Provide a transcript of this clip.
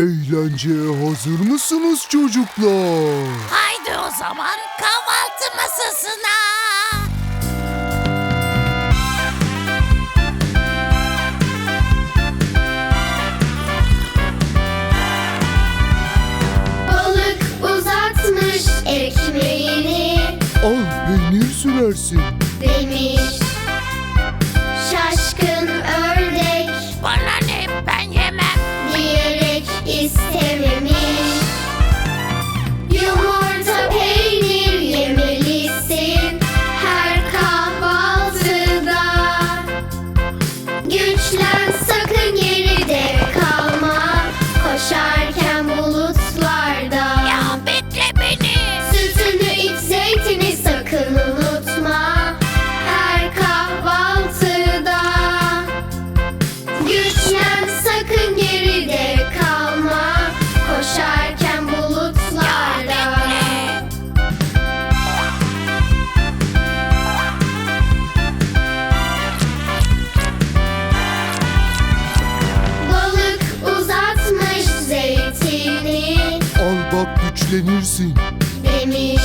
Eğlenceye hazır mısınız çocuklar? Haydi o zaman kahvaltı masasına. güçlenirsin. Demir